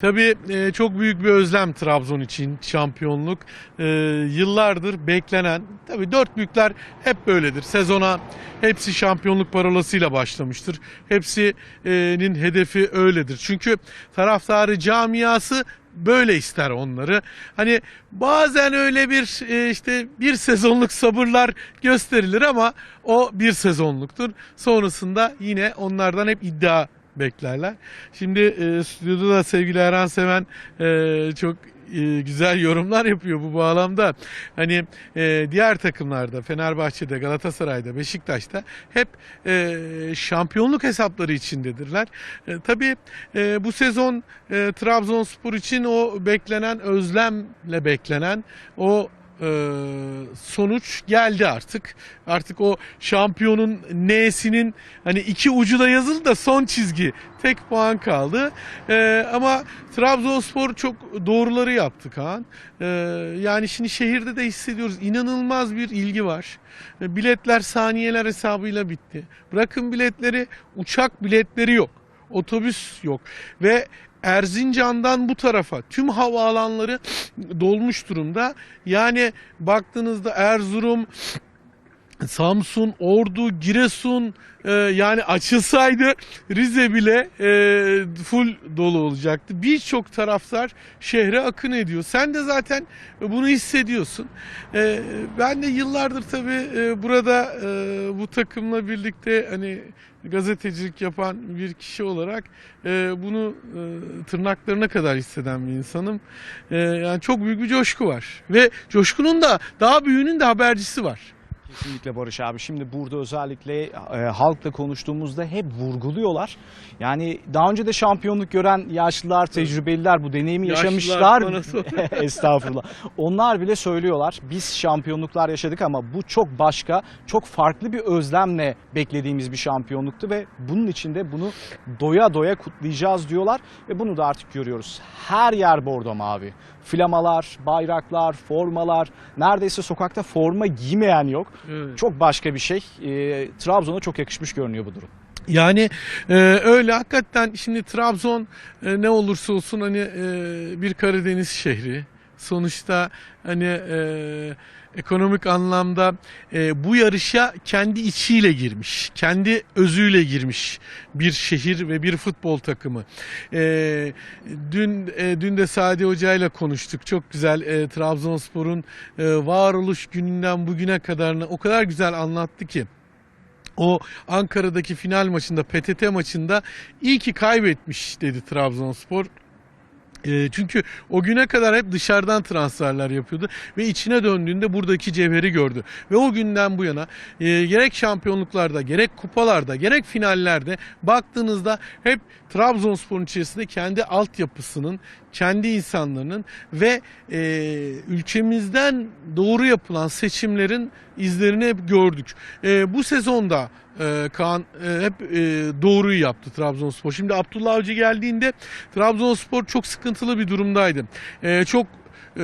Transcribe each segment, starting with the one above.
Tabii e, çok büyük bir özlem Trabzon için şampiyonluk. E, yıllardır beklenen, tabii dört büyükler hep böyledir. Sezona hepsi şampiyonluk parolasıyla başlamıştır. Hepsinin hedefi öyledir. Çünkü taraftarı camiası böyle ister onları. Hani bazen öyle bir e, işte bir sezonluk sabırlar gösterilir ama o bir sezonluktur. Sonrasında yine onlardan hep iddia beklerler. Şimdi e, stüdyoda da sevgili Erhan Seven e, çok e, güzel yorumlar yapıyor bu bağlamda. Hani e, diğer takımlarda Fenerbahçe'de, Galatasaray'da, Beşiktaş'ta hep e, şampiyonluk hesapları içindedirler. E, tabii e, bu sezon e, Trabzonspor için o beklenen özlemle beklenen o e, sonuç geldi artık. Artık o şampiyonun N'sinin hani iki ucu da yazılı da son çizgi tek puan kaldı. E, ama Trabzonspor çok doğruları yaptı Kaan. E, yani şimdi şehirde de hissediyoruz. İnanılmaz bir ilgi var. E, biletler saniyeler hesabıyla bitti. Bırakın biletleri uçak biletleri yok. Otobüs yok ve Erzincan'dan bu tarafa tüm havaalanları dolmuş durumda. Yani baktığınızda Erzurum, Samsun, Ordu, Giresun e, yani açılsaydı Rize bile e, full dolu olacaktı. Birçok taraftar şehre akın ediyor. Sen de zaten bunu hissediyorsun. E, ben de yıllardır tabii e, burada e, bu takımla birlikte hani gazetecilik yapan bir kişi olarak e, bunu e, tırnaklarına kadar hisseden bir insanım. E, yani çok büyük bir coşku var ve coşkunun da daha büyüğünün de habercisi var. Kesinlikle Barış abi. Şimdi burada özellikle e, halkla konuştuğumuzda hep vurguluyorlar. Yani daha önce de şampiyonluk gören yaşlılar, tecrübeliler bu deneyimi Yaşlılar yaşamışlar. bana sor. Estağfurullah. Onlar bile söylüyorlar. Biz şampiyonluklar yaşadık ama bu çok başka, çok farklı bir özlemle beklediğimiz bir şampiyonluktu ve bunun içinde bunu doya doya kutlayacağız diyorlar ve bunu da artık görüyoruz. Her yer bordo mavi. Flamalar, bayraklar, formalar. Neredeyse sokakta forma giymeyen yok. Evet. Çok başka bir şey. Ee, Trabzon'a çok yakışmış görünüyor bu durum. Yani e, öyle hakikaten şimdi Trabzon e, ne olursa olsun hani e, bir Karadeniz şehri. Sonuçta hani e, ekonomik anlamda e, bu yarışa kendi içiyle girmiş, kendi özüyle girmiş bir şehir ve bir futbol takımı. E, dün e, dün de Sadi Hoca ile konuştuk. Çok güzel e, Trabzonspor'un e, varoluş gününden bugüne kadarını o kadar güzel anlattı ki. O Ankara'daki final maçında, PTT maçında iyi ki kaybetmiş dedi Trabzonspor. E, çünkü o güne kadar hep dışarıdan transferler yapıyordu ve içine döndüğünde buradaki cevheri gördü. Ve o günden bu yana e, gerek şampiyonluklarda, gerek kupalarda, gerek finallerde baktığınızda hep Trabzonspor'un içerisinde kendi altyapısının, kendi insanlarının ve e, ülkemizden doğru yapılan seçimlerin izlerini hep gördük. E, bu sezonda e, Kaan e, hep e, doğruyu yaptı Trabzonspor. Şimdi Abdullah Avcı geldiğinde Trabzonspor çok sıkıntılı bir durumdaydı. E, çok e,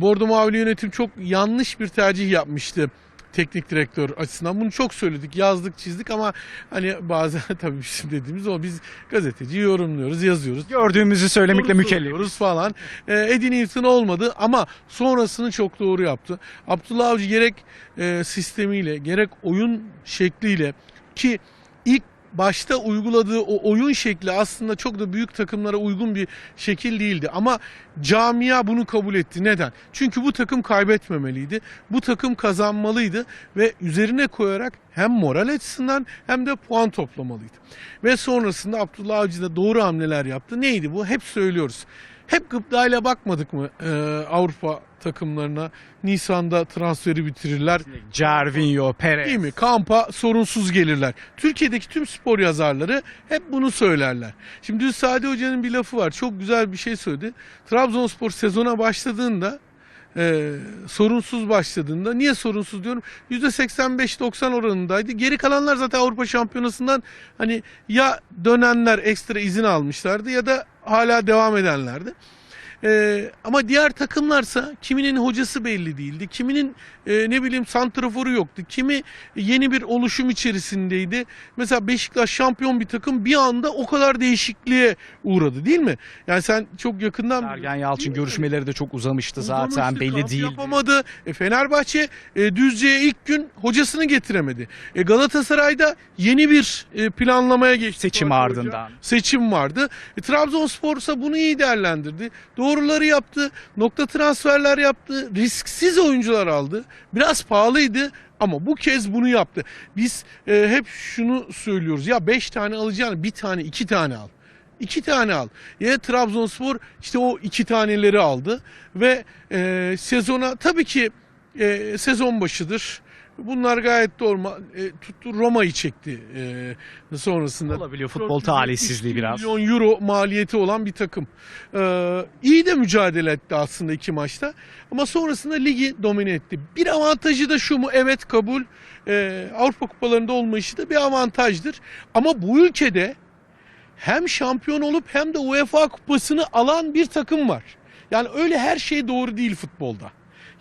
Bordo Mavili yönetim çok yanlış bir tercih yapmıştı teknik direktör açısından. Bunu çok söyledik, yazdık, çizdik ama hani bazen tabii bizim dediğimiz o biz gazeteci yorumluyoruz, yazıyoruz. Gördüğümüzü söylemekle Soru mükellef. soruyoruz falan. E, Eddie Newton olmadı ama sonrasını çok doğru yaptı. Abdullah Avcı gerek e, sistemiyle gerek oyun şekliyle ki ilk başta uyguladığı o oyun şekli aslında çok da büyük takımlara uygun bir şekil değildi. Ama camia bunu kabul etti. Neden? Çünkü bu takım kaybetmemeliydi. Bu takım kazanmalıydı ve üzerine koyarak hem moral açısından hem de puan toplamalıydı. Ve sonrasında Abdullah Avcı da doğru hamleler yaptı. Neydi bu? Hep söylüyoruz. Hep gıptayla bakmadık mı e, Avrupa takımlarına? Nisan'da transferi bitirirler. Cervinho, Perez. Değil mi? Kampa sorunsuz gelirler. Türkiye'deki tüm spor yazarları hep bunu söylerler. Şimdi dün Sadi Hoca'nın bir lafı var. Çok güzel bir şey söyledi. Trabzonspor sezona başladığında e, sorunsuz başladığında niye sorunsuz diyorum %85-90 oranındaydı. Geri kalanlar zaten Avrupa Şampiyonası'ndan hani ya dönenler ekstra izin almışlardı ya da hala devam edenlerdi. E, ama diğer takımlarsa kiminin hocası belli değildi. Kiminin e, ne bileyim santraforu yoktu. Kimi yeni bir oluşum içerisindeydi. Mesela Beşiktaş şampiyon bir takım bir anda o kadar değişikliğe uğradı değil mi? Yani sen çok yakından Sergen Yalçın görüşmeleri de çok uzamıştı zaten Uzamıştı, belli değil. Yapamadı. E, Fenerbahçe e, Düzce'ye ilk gün hocasını getiremedi. E, Galatasaray'da yeni bir e, planlamaya geçti. Seçim Fatih Hoca. ardından. Seçim vardı. E, Trabzonspor ise bunu iyi değerlendirdi. Doğruları yaptı. Nokta transferler yaptı. Risksiz oyuncular aldı. Biraz pahalıydı. Ama bu kez bunu yaptı. Biz e, hep şunu söylüyoruz. Ya 5 tane alacağını bir tane iki tane al. İki tane al. Ya Trabzonspor işte o iki taneleri aldı ve e, sezona tabii ki e, sezon başıdır. Bunlar gayet normal. E, tuttu Roma'yı çekti e, sonrasında. Olabiliyor futbol 470 talihsizliği biraz. milyon euro maliyeti olan bir takım. Ee, iyi de mücadele etti aslında iki maçta. Ama sonrasında ligi domine etti. Bir avantajı da şu mu? Evet kabul. Ee, Avrupa kupalarında olma işi de bir avantajdır. Ama bu ülkede hem şampiyon olup hem de UEFA kupasını alan bir takım var. Yani öyle her şey doğru değil futbolda.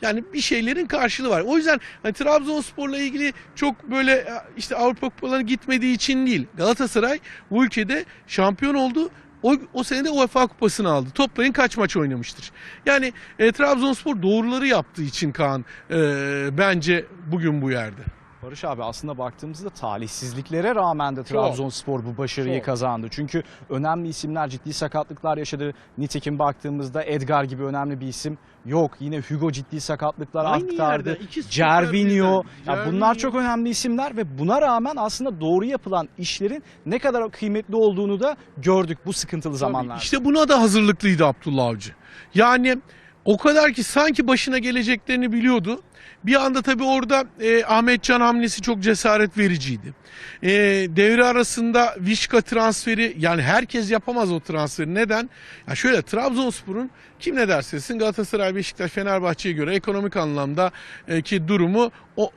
Yani bir şeylerin karşılığı var. O yüzden hani Trabzonspor'la ilgili çok böyle e, işte Avrupa kupalarına gitmediği için değil. Galatasaray bu ülkede şampiyon oldu. O, o sene de UEFA kupasını aldı. Toplayın kaç maç oynamıştır. Yani e, Trabzonspor doğruları yaptığı için Kaan e, bence bugün bu yerde. Barış abi aslında baktığımızda talihsizliklere rağmen de Trabzonspor bu başarıyı Çok. kazandı. Çünkü önemli isimler ciddi sakatlıklar yaşadı. Nitekim baktığımızda Edgar gibi önemli bir isim yok. Yine Hugo ciddi sakatlıklar aktardı. stoper Cervinho. Ya bunlar çok önemli isimler ve buna rağmen aslında doğru yapılan işlerin ne kadar kıymetli olduğunu da gördük bu sıkıntılı Tabii, zamanlarda. İşte buna da hazırlıklıydı Abdullah Avcı. Yani o kadar ki sanki başına geleceklerini biliyordu. Bir anda tabii orada e, Ahmet Can hamlesi çok cesaret vericiydi. E, devre arasında Vişka transferi yani herkes yapamaz o transferi. Neden? Ya şöyle Trabzonspor'un kim ne derse desin Galatasaray, Beşiktaş, Fenerbahçe'ye göre ekonomik anlamda e, ki durumu o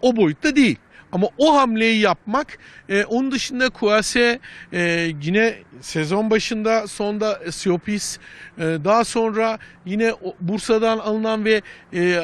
o boyutta değil. Ama o hamleyi yapmak, e, onun dışında Kouasse e, yine sezon başında sonda Siopis, e, daha sonra yine Bursa'dan alınan ve e,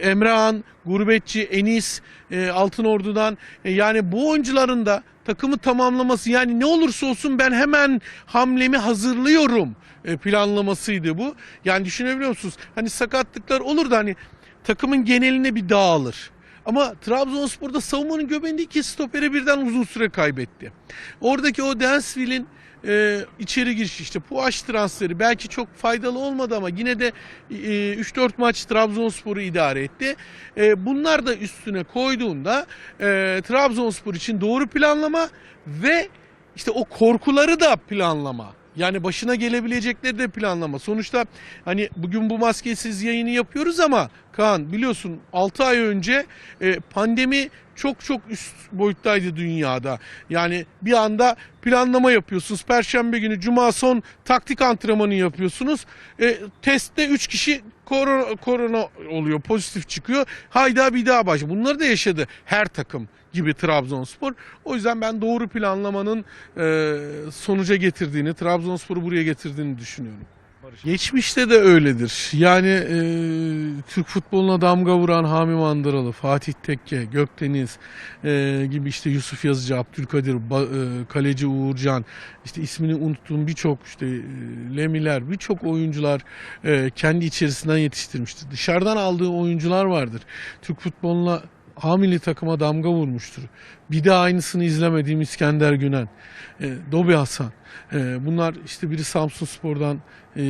Emrehan, Gurbetçi, Enis, e, Altınordu'dan e, yani bu oyuncuların da takımı tamamlaması yani ne olursa olsun ben hemen hamlemi hazırlıyorum e, planlamasıydı bu. Yani düşünebiliyor musunuz? Hani sakatlıklar olur da hani takımın geneline bir dağılır. Ama Trabzonspor'da savunmanın göbeğinde iki stopere birden uzun süre kaybetti. Oradaki o Dansville'in e, içeri girişi işte Puaş transferi belki çok faydalı olmadı ama yine de e, 3-4 maç Trabzonspor'u idare etti. E, bunlar da üstüne koyduğunda e, Trabzonspor için doğru planlama ve işte o korkuları da planlama. Yani başına gelebilecekleri de planlama. Sonuçta hani bugün bu maskesiz yayını yapıyoruz ama Kaan biliyorsun 6 ay önce e, pandemi çok çok üst boyuttaydı dünyada. Yani bir anda planlama yapıyorsunuz. Perşembe günü cuma son taktik antrenmanı yapıyorsunuz. E, testte 3 kişi korona, korona oluyor, pozitif çıkıyor. Hayda bir daha baş. Bunları da yaşadı her takım gibi Trabzonspor. O yüzden ben doğru planlamanın e, sonuca getirdiğini, Trabzonspor'u buraya getirdiğini düşünüyorum. Geçmişte de öyledir. Yani e, Türk futboluna damga vuran Hami Mandıralı, Fatih Tekke, Gökdeniz e, gibi işte Yusuf Yazıcı, Abdülkadir, Ba- e, Kaleci Uğurcan, işte ismini unuttuğum birçok işte e, Lemiler, birçok oyuncular e, kendi içerisinden yetiştirmiştir. Dışarıdan aldığı oyuncular vardır. Türk futboluna A milli takıma damga vurmuştur. Bir de aynısını izlemediğim İskender Günen, e, Dobi Hasan. E, bunlar işte biri Samsun Spor'dan, e,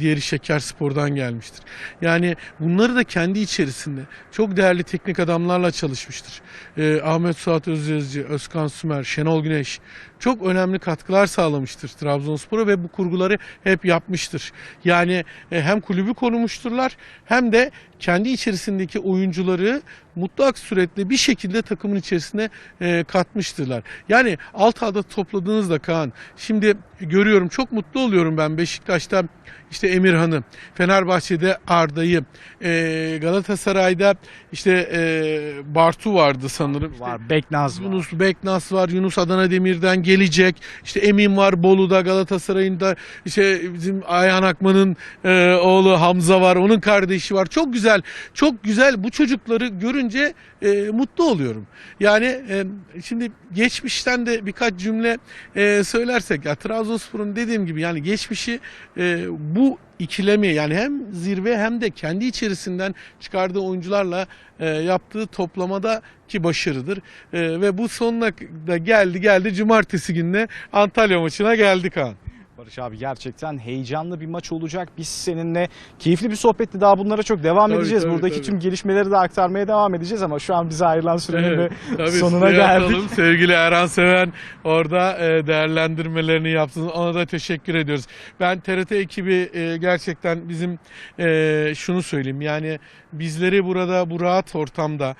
diğeri Şeker Spor'dan gelmiştir. Yani bunları da kendi içerisinde çok değerli teknik adamlarla çalışmıştır. E, Ahmet Suat Özyazıcı, Özkan Sümer, Şenol Güneş çok önemli katkılar sağlamıştır Trabzonspor'a ve bu kurguları hep yapmıştır. Yani e, hem kulübü korumuşturlar hem de kendi içerisindeki oyuncuları mutlak suretle bir şekilde takımın içerisine e, katmıştırlar. Yani Altay'da topladığınızda Kaan şimdi görüyorum. Çok mutlu oluyorum ben Beşiktaş'ta işte Emirhan'ı, Fenerbahçe'de Arda'yı, e, Galatasaray'da işte e, Bartu vardı sanırım. İşte Var, Beknaz var. Yunus Beknas var, Yunus Adana Demir'den gelecek. İşte Emin var Bolu'da, Galatasaray'ın da işte bizim Ayhan Akman'ın e, oğlu Hamza var, onun kardeşi var. Çok güzel, çok güzel. Bu çocukları görünce e, mutlu oluyorum. Yani e, şimdi geçmişten de birkaç cümle e, söylersek ya Trabzonspor'un dediğim gibi yani geçmişi e, bu ikilemi yani hem zirve hem de kendi içerisinden çıkardığı oyuncularla e, yaptığı toplamada ki başarıdır. E, ve bu sonuna da geldi geldi cumartesi gününe Antalya maçına geldik ha. Barış abi gerçekten heyecanlı bir maç olacak. Biz seninle keyifli bir sohbetti. Daha bunlara çok devam Tabii, edeceğiz. tabii, Buradaki tabii. tüm gelişmeleri de aktarmaya devam edeceğiz ama şu an bize ayrılan sürenin Evet, de tabii sonuna geldik. atalım. Sevgili Erhan Seven orada e, değerlendirmelerini yaptınız. Ona da teşekkür ediyoruz. Ben TRT ekibi e, gerçekten bizim e, şunu söyleyeyim yani bizleri burada bu rahat ortamda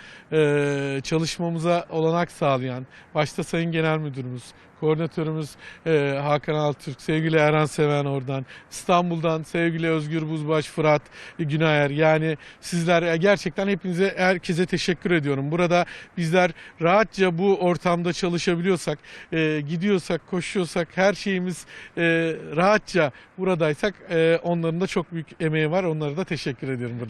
çalışmamıza olanak sağlayan başta Sayın Genel Müdürümüz, koordinatörümüz e, Hakan Altürk, sevgili Erhan Seven oradan, İstanbul'dan sevgili Özgür Buzbaş, Fırat Günayer yani sizler e, gerçekten hepinize herkese teşekkür ediyorum. Burada bizler rahatça bu ortamda çalışabiliyorsak, e, gidiyorsak, koşuyorsak, her şeyimiz e, rahatça buradaysak e, onların da çok büyük emeği var. Onlara da teşekkür ediyorum burada.